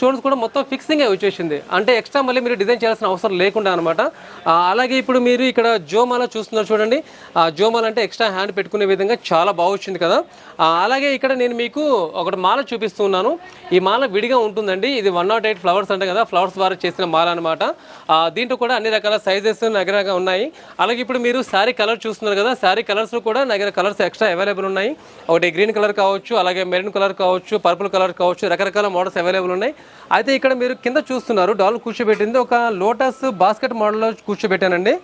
Stones కూడా మొత్తం fixing వచ్చేసింది. అంటే ఎక్స్ట్రా మళ్ళీ మీరు డిజైన్ చేయాల్సిన అవసరం లేకుండా అనమాట అలాగే ఇప్పుడు మీరు ఇక్కడ జోమాల చూస్తున్నారు చూడండి. ఆ జోమాల అంటే ఎక్స్ట్రా హ్యాండ్ పెట్టుకునే విధంగా చాలా బాగా వచ్చింది కదా. అలాగే ఇక్కడ నేను మీకు ఒకటి మాల చూపిస్తున్నాను ఈ మాల విడిగా ఉంటుందండి. ఇది వన్ నాట్ ఎయిట్ ఫ్లవర్స్ అంటే కదా. ఫ్లవర్స్ ద్వారా చేసిన మాల అనమాట దీంట్లో కూడా అన్ని రకాల సైజెస్ నగరగా ఉన్నాయి. అలాగే ఇప్పుడు మీరు శారీ కలర్ చూస్తున్నారు కదా. శారీ కలర్స్ కూడా నగర కలర్స్ ఎక్స్ట్రా అవైలబుల్ ఉన్నాయి. ఒకటి గ్రీన్ కలర్ కావచ్చు అలాగే మెరూన్ కలర్ కావచ్చు పర్పుల్ కలర్ కావచ్చు రకరకాల మోడల్స్ అవైలబుల్ ఉన్నాయి. అయితే ఇక్కడ మీరు కింద చూస్తున్నారు డాల్ కూర్చోబెట్టింది. ఒక లోటస్ బాస్కెట్ మోడల్లో కూర్చోబెట్టానండి.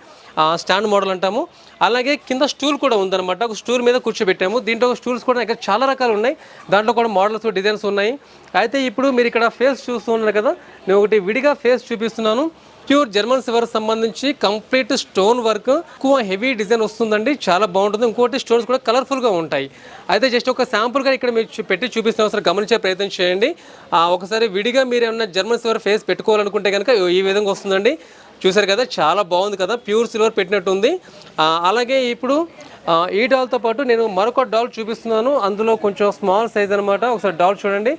స్టాండ్ మోడల్ అంటాము. అలాగే కింద స్టూల్ కూడా ఉందన్నమాట. ఒక స్టూల్ మీద కూర్చోబెట్టాము. దీంట్లో స్టూల్స్ కూడా ఇక్కడ చాలా రకాలు ఉన్నాయి. దాంట్లో కూడా మోడల్స్ డిజైన్స్ ఉన్నాయి. అయితే ఇప్పుడు మీరు ఇక్కడ ఫేస్ చూస్తున్నారు కదా. నేను ఒకటి విడిగా ఫేస్ చూపిస్తున్నాను. ప్యూర్ జర్మన్ సివర్ సంబంధించి కంప్లీట్ స్టోన్ వర్క్. ఎక్కువ హెవీ డిజైన్ వస్తుందండి. చాలా బాగుంటుంది. ఇంకోటి స్టోన్స్ కూడా కలర్ఫుల్గా ఉంటాయి. అయితే జస్ట్ ఒక శాంపుల్గా ఇక్కడ మీరు పెట్టి చూపిస్తున్న ఒకసారి గమనించే ప్రయత్నం చేయండి. ఒకసారి విడిగా మీరు ఏమన్నా జర్మన్ సివర్ ఫేస్ పెట్టుకోవాలనుకుంటే కనుక ఈ విధంగా వస్తుందండి. చూసారు కదా చాలా బాగుంది కదా ప్యూర్ సిల్వర్ పెట్టినట్టు ఉంది అలాగే ఇప్పుడు ఈ డాల్తో పాటు నేను మరొక డాల్ చూపిస్తున్నాను. అందులో కొంచెం స్మాల్ సైజ్ అనమాట ఒకసారి డాల్ చూడండి.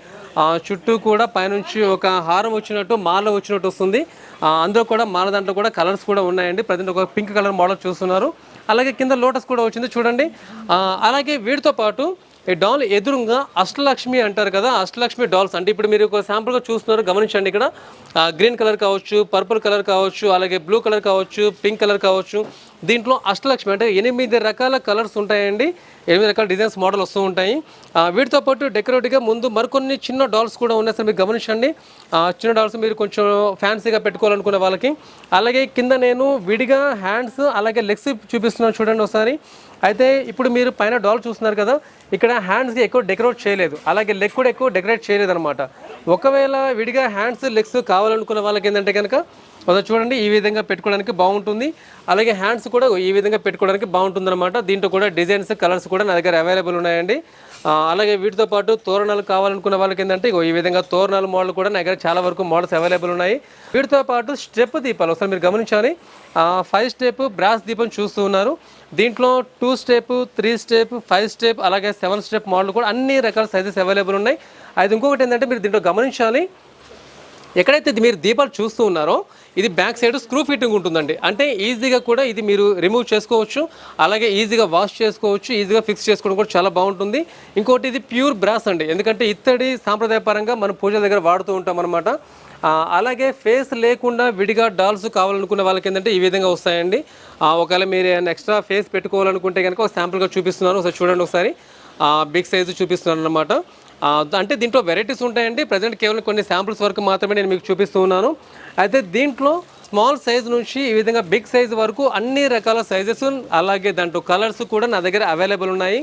చుట్టూ కూడా పైనుంచి ఒక హారం వచ్చినట్టు మాల వచ్చినట్టు వస్తుంది. అందులో కూడా మాల దాంట్లో కూడా కలర్స్ కూడా ఉన్నాయండి. ప్రజెంట్ ఒక పింక్ కలర్ మోడల్ చూస్తున్నారు. అలాగే కింద లోటస్ కూడా వచ్చింది చూడండి. అలాగే వీటితో పాటు ఈ డాల్ ఎదురుగా అష్టలక్ష్మి అంటారు కదా అష్టలక్ష్మి డాల్స్. అంటే ఇప్పుడు మీరు ఒక శాంపుల్గా చూస్తున్నారు గమనించండి ఇక్కడ. గ్రీన్ కలర్ కావచ్చు పర్పుల్ కలర్ కావచ్చు అలాగే బ్లూ కలర్ కావచ్చు పింక్ కలర్ కావచ్చు. దీంట్లో అష్టలక్ష్మి అంటే ఎనిమిది రకాల కలర్స్ ఉంటాయండి. ఎనిమిది రకాల డిజైన్స్ మోడల్ వస్తూ ఉంటాయి. వీటితో పాటు డెకరేటివ్గా ముందు మరికొన్ని చిన్న డాల్స్ కూడా ఉన్నాయి సార్ మీరు గమనించండి. చిన్న డాల్స్ మీరు కొంచెం ఫ్యాన్సీగా పెట్టుకోవాలనుకునే వాళ్ళకి. అలాగే కింద నేను విడిగా హ్యాండ్స్ అలాగే లెగ్స్ చూపిస్తున్నాను చూడండి ఒకసారి. అయితే ఇప్పుడు మీరు పైన డాల్ చూస్తున్నారు కదా ఇక్కడ హ్యాండ్స్కి ఎక్కువ డెకరేట్ చేయలేదు. అలాగే లెగ్ కూడా ఎక్కువ డెకరేట్ చేయలేదు అనమాట ఒకవేళ విడిగా హ్యాండ్స్ లెగ్స్ కావాలనుకున్న వాళ్ళకి ఏంటంటే కనుక మొదటి చూడండి ఈ విధంగా పెట్టుకోవడానికి బాగుంటుంది. అలాగే హ్యాండ్స్ కూడా ఈ విధంగా పెట్టుకోవడానికి బాగుంటుంది అనమాట దీంట్లో కూడా డిజైన్స్ కలర్స్ కూడా నా దగ్గర అవైలబుల్ ఉన్నాయండి. అలాగే వీటితో పాటు తోరణాలు కావాలనుకున్న వాళ్ళకి ఏంటంటే ఈ విధంగా తోరణాలు మోడల్ కూడా నా దగ్గర చాలా వరకు మోడల్స్ అవైలబుల్ ఉన్నాయి. వీటితో పాటు స్టెప్ దీపాలు ఒకసారి మీరు గమనించాలి. ఫైవ్ స్టెప్ బ్రాస్ దీపం చూస్తూ ఉన్నారు. దీంట్లో two step three step five step అలాగే సెవెన్ స్టెప్ మోడల్ కూడా అన్ని రకాల సైజెస్ అవైలబుల్ ఉన్నాయి. అది ఇంకొకటి ఏంటంటే మీరు దీంట్లో గమనించాలి. ఎక్కడైతే ఇది మీరు దీపాలు చూస్తూ ఉన్నారో ఇది బ్యాక్ సైడ్ స్క్రూ ఫిట్టింగ్ ఉంటుందండి. అంటే ఈజీగా కూడా ఇది మీరు రిమూవ్ చేసుకోవచ్చు అలాగే ఈజీగా వాష్ చేసుకోవచ్చు ఈజీగా ఫిక్స్ చేసుకోవడం కూడా చాలా బాగుంటుంది. ఇంకోటి ఇది ప్యూర్ బ్రాస్ అండి. ఎందుకంటే ఇత్తడి సాంప్రదాయపరంగా మనం పూజల దగ్గర వాడుతూ ఉంటాం అనమాట అలాగే ఫేస్ లేకుండా విడిగా డాల్స్ కావాలనుకున్న వాళ్ళకి ఏంటంటే ఈ విధంగా వస్తాయండి. ఒకవేళ మీరు ఏమైనా ఎక్స్ట్రా ఫేస్ పెట్టుకోవాలనుకుంటే కనుక ఒక శాంపుల్గా చూపిస్తున్నాను. ఒకసారి చూడండి ఒకసారి. బిగ్ సైజు చూపిస్తున్నాను అనమాట అంటే దీంట్లో వెరైటీస్ ఉంటాయండి. ప్రజెంట్ కేవలం కొన్ని శాంపుల్స్ వరకు మాత్రమే నేను మీకు చూపిస్తున్నాను అయితే దీంట్లో స్మాల్ సైజ్ నుంచి ఈ విధంగా బిగ్ సైజ్ వరకు అన్ని రకాల సైజెస్ అలాగే దాంట్లో కలర్స్ కూడా నా దగ్గర అవైలబుల్ ఉన్నాయి.